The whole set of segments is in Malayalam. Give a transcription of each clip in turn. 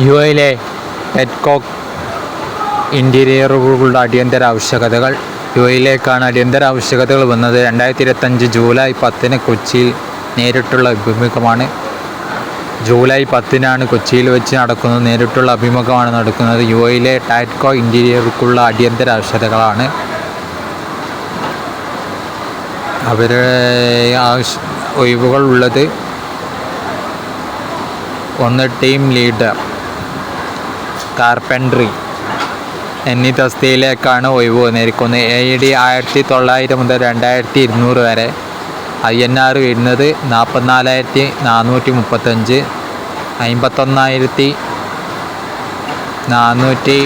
യു എയിലെ പെറ്റ്കോക്ക് ഇന്റീരിയറുകളുടെ അടിയന്തര ആവശ്യകതകൾ. യു എയിലേക്കാണ് അടിയന്തര ആവശ്യകതകൾ വന്നത്. രണ്ടായിരത്തി ഇരുപത്തഞ്ച് ജൂലൈ പത്തിന് കൊച്ചിയിൽ നേരിട്ടുള്ള അഭിമുഖമാണ്. ജൂലൈ പത്തിനാണ് കൊച്ചിയിൽ വെച്ച് നടക്കുന്നത്. നേരിട്ടുള്ള അഭിമുഖമാണ് നടക്കുന്നത്. യു എയിലെ ടാറ്റ്കോ ഇന്റീരിയർക്കുള്ള അടിയന്തര ആവശ്യകതകളാണ്. അവരുടെ ആവശ്യ ഒഴിവുകൾ ഉള്ളത്. ഒന്ന് ടീം ലീഡർ. കാർപ്പൻട്രി എന്നീ തസ്തിയിലേക്കാണ് ഒഴിവ് വന്നിരിക്കുന്നത്. എ ഡി ആയിരത്തി തൊള്ളായിരം മുതൽ രണ്ടായിരത്തി ഇരുന്നൂറ് വരെ. ഐ എൻ ആർ വരുന്നത് നാൽപ്പത്തിനാലായിരത്തി നാനൂറ്റി മുപ്പത്തഞ്ച് അമ്പത്തൊന്നായിരത്തി നാനൂറ്റി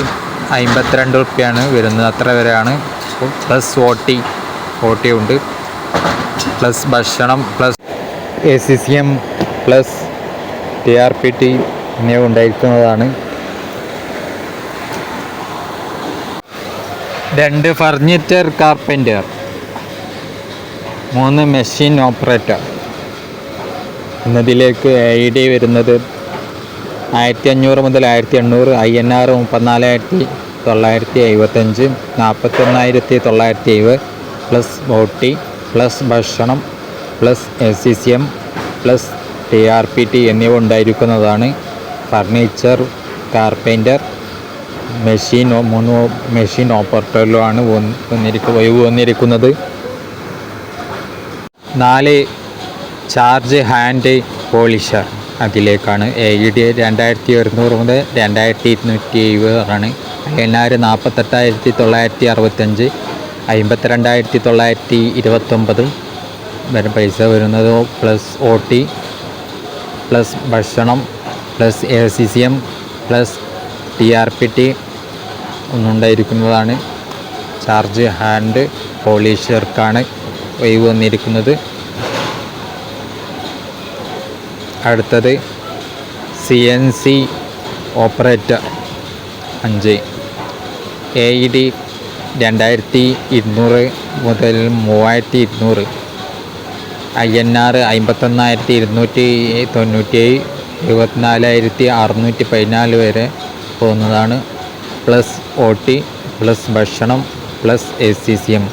അമ്പത്തിരണ്ട് റുപ്യാണ് വരുന്നത്. അത്ര വരെയാണ്. Plus O T O T ഉണ്ട്. പ്ലസ് ഭക്ഷണം plus A C C M plus T R P T എന്നിവ ഉണ്ടായിരിക്കുന്നതാണ്. രണ്ട് ഫർണിച്ചർ കാർപ്പന്റർ മൂന്ന് മെഷീൻ ഓപ്പറേറ്റർ എന്നതിലേക്ക് ഐ ഡി വരുന്നത് ആയിരത്തി അഞ്ഞൂറ് മുതൽ ആയിരത്തി എണ്ണൂറ് ഐ എൻ ആർ മുപ്പത്തിനാലായിരത്തി തൊള്ളായിരത്തി എഴുപത്തഞ്ച് നാൽപ്പത്തൊന്നായിരത്തി തൊള്ളായിരത്തി എഴുപത് പ്ലസ് ബോട്ടി പ്ലസ് ഭക്ഷണം plus S C C M plus T R P T എന്നിവ ഉണ്ടായിരിക്കുന്നതാണ് ഫർണിച്ചർ കാർപ്പന്റർ മെഷീൻ മൂന്ന് മെഷീൻ ഓപ്പറേറ്ററിലുമാണ് വന്നിരിക്കുക ഒഴിവ് വന്നിരിക്കുന്നത്. നാല് ചാർജ് ഹാൻഡ് പോളിഷർ അതിലേക്കാണ്. എ ഇ ഡി രണ്ടായിരത്തി ഒരുന്നൂറ് മുതൽ രണ്ടായിരത്തി ഇരുന്നൂറ്റി എഴുപതാണ് എണ്ണായിരം നാൽപ്പത്തെട്ടായിരത്തി തൊള്ളായിരത്തി അറുപത്തഞ്ച് അമ്പത്തിരണ്ടായിരത്തി തൊള്ളായിരത്തി ഇരുപത്തൊമ്പതും വരെ പൈസ വരുന്നത് പ്ലസ് ഒ ടി പ്ലസ് ഭക്ഷണം plus A C C M plus T R P T ഒന്നുണ്ടായിരിക്കുന്നതാണ്. Charge hand പോളിഷർക്കാണ് ഒഴിവ് വന്നിരിക്കുന്നത്. അടുത്തത് സി എൻ സി ഓപ്പറേറ്റർ അഞ്ച്. എ ഇ ഡി രണ്ടായിരത്തി ഇരുന്നൂറ് മുതൽ മൂവായിരത്തി ഇരുന്നൂറ് ഐ എൻ ആർ അമ്പത്തൊന്നായിരത്തി ഇരുന്നൂറ്റി തൊണ്ണൂറ്റി ഏഴ് ഇരുപത്തിനാലായിരത്തി അറുന്നൂറ്റി പതിനാല് വരെ പോകുന്നതാണ്. പ്ലസ് ഒ ടി പ്ലസ് ഭക്ഷണം plus A C C M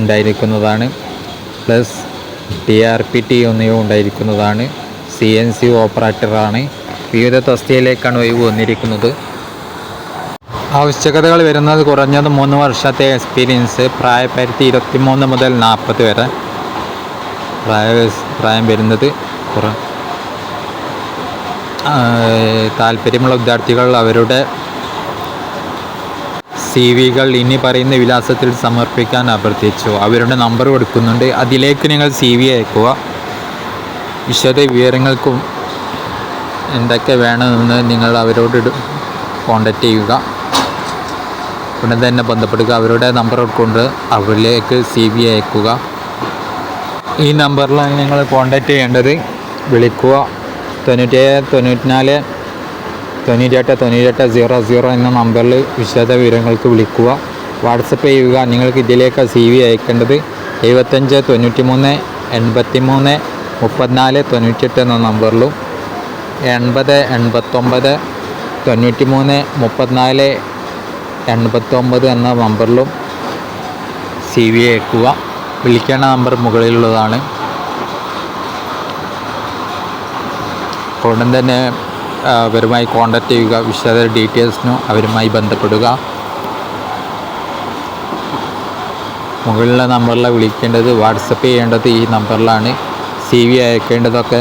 ഉണ്ടായിരിക്കുന്നതാണ്. Plus T R P T എന്നിവ ഉണ്ടായിരിക്കുന്നതാണ്. സി എൻ സി ഓപ്പറേറ്ററാണ്. വിവിധ തസ്തികയിലേക്കാണ് ഒഴിവ് വന്നിരിക്കുന്നത്. ആവശ്യകതകൾ വരുന്നത് കുറഞ്ഞത് മൂന്ന് വർഷത്തെ എക്സ്പീരിയൻസ് പ്രായപരിധി ഇരുപത്തി മൂന്ന് മുതൽ നാൽപ്പത് വരെ പ്രായ പ്രായം വരുന്നത് കുറ താല്പര്യമുള്ള വിദ്യാർത്ഥികൾ അവരുടെ സി വികൾ ഇനി പറയുന്ന വിലാസത്തിൽ സമർപ്പിക്കാൻ അഭ്യർത്ഥിച്ചു. അവരുടെ നമ്പർ കൊടുക്കുന്നുണ്ട്. അതിലേക്ക് നിങ്ങൾ സി വി അയക്കുക. വിശദ വിവരങ്ങൾക്കും എന്തൊക്കെ വേണമെന്ന് നിങ്ങൾ അവരോട് കോണ്ടാക്ട് ചെയ്യുക. ഉടൻ തന്നെ ബന്ധപ്പെടുക. അവരുടെ നമ്പർ കൊടുക്കൊണ്ട് അവരിലേക്ക് സി വി അയക്കുക. ഈ നമ്പറിലാണ് നിങ്ങൾ കോണ്ടാക്ട് ചെയ്യേണ്ടത്. വിളിക്കുക. തൊണ്ണൂറ്റേഴ് തൊണ്ണൂറ്റിനാല് തൊണ്ണൂറ്റെട്ട് തൊണ്ണൂറ്റെട്ട് സീറോ സീറോ എന്ന നമ്പറിൽ വിശദ വിവരങ്ങൾക്ക് വിളിക്കുക. വാട്സപ്പ് ചെയ്യുക. നിങ്ങൾക്ക് ഇതിലേക്ക് സി വി അയക്കേണ്ടത് എഴുപത്തഞ്ച് തൊണ്ണൂറ്റി മൂന്ന് എൺപത്തി മൂന്ന് മുപ്പത്തിനാല് തൊണ്ണൂറ്റെട്ട് എന്ന നമ്പറിലും എൺപത് എൺപത്തൊമ്പത് തൊണ്ണൂറ്റി മൂന്ന് മുപ്പത്തിനാല് എൺപത്തൊമ്പത് എന്ന നമ്പറിലും സി വി അയക്കുക. വിളിക്കേണ്ട നമ്പർ മുകളിലുള്ളതാണ്. ഉടൻ തന്നെ അവരുമായി കോൺടാക്റ്റ് ചെയ്യുക വിശദ ഡീറ്റെയിൽസിനും അവരുമായി ബന്ധപ്പെടുക. മുകളിലെ നമ്പറിലാണ് വിളിക്കേണ്ടത് വാട്സപ്പ് ചെയ്യേണ്ടത് ഈ നമ്പറിലാണ് സി വി അയക്കേണ്ടതൊക്കെ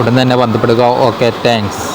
ഉടൻ തന്നെ ബന്ധപ്പെടുക. Okay thanks